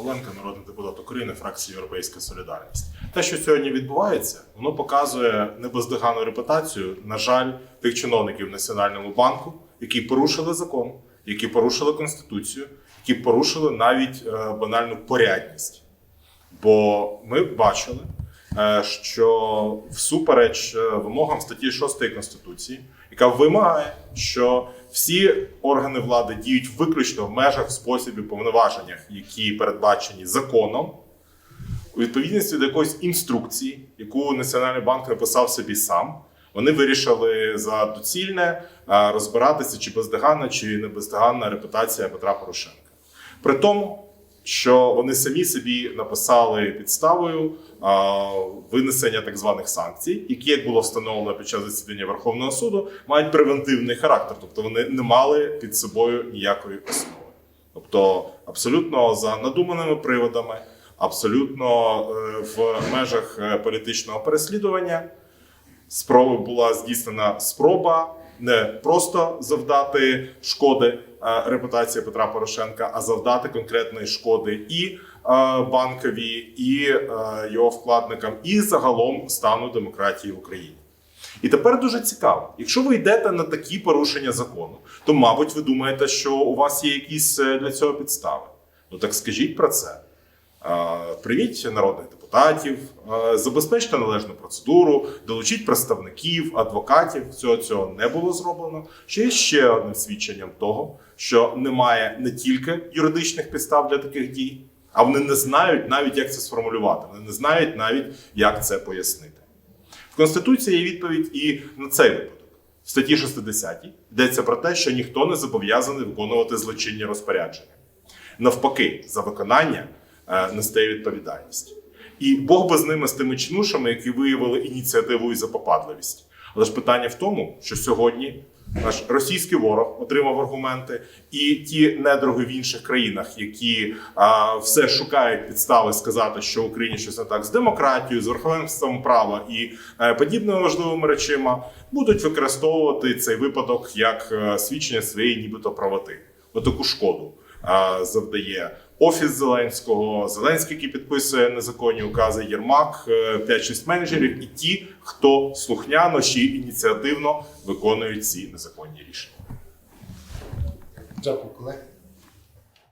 Павленко, народний депутат України, фракції Європейська Солідарність. Те, що сьогодні відбувається, воно показує небездоганну репутацію, на жаль, тих чиновників в Національному банку, які порушили закон, які порушили конституцію, які порушили навіть е, банальну порядність. Бо ми бачили, е, що всупереч е, вимогам статті 6 Конституції, яка вимагає, що всі органи влади діють виключно в межах спосібів повноваженнях, які передбачені законом, у відповідності до якоїсь інструкції, яку Національний банк написав собі сам, вони вирішили за доцільне розбиратися, чи бездоганна, чи не бездоганна репутація Петра Порошенка. При тому, що вони самі собі написали підставою а, винесення так званих санкцій, які, як було встановлено під час засідання Верховного суду, мають превентивний характер, тобто вони не мали під собою ніякої основи. Тобто, абсолютно за надуманими приводами, абсолютно е, в межах е, політичного переслідування спроби була здійснена спроба не просто завдати шкоди е, репутації Петра Порошенка, а завдати конкретної шкоди і е, банкові, і е, його вкладникам, і загалом стану демократії в Україні. І тепер дуже цікаво, якщо ви йдете на такі порушення закону, то мабуть ви думаєте, що у вас є якісь для цього підстави. Ну так скажіть про це. Прийміть народних депутатів, е, забезпечте належну процедуру, долучіть представників, адвокатів. Цього цього не було зроблено. Є ще одним свідченням того, що немає не тільки юридичних підстав для таких дій, а вони не знають навіть, як це сформулювати. Вони не знають навіть, як це пояснити. В Конституції є відповідь і на цей випадок. В статті 60 йдеться про те, що ніхто не зобов'язаний виконувати злочинні розпорядження. Навпаки, за виконання е, несе відповідальність. І Бог би з ними з тими чинушами, які виявили ініціативу і запопадливість. Але ж питання в тому, що сьогодні наш російський ворог отримав аргументи, і ті недруги в інших країнах, які а, все шукають підстави сказати, що Україні щось не так з демократією, з верховенством права і е, подібними важливими речима, будуть використовувати цей випадок як е, свідчення своєї нібито правоти. Отаку шкоду а, завдає офіс Зеленського, Зеленський, який підписує незаконні укази, Єрмак, е, 5-6 менеджерів і ті, хто слухняно чи ініціативно виконують ці незаконні рішення. Дякую, колеги.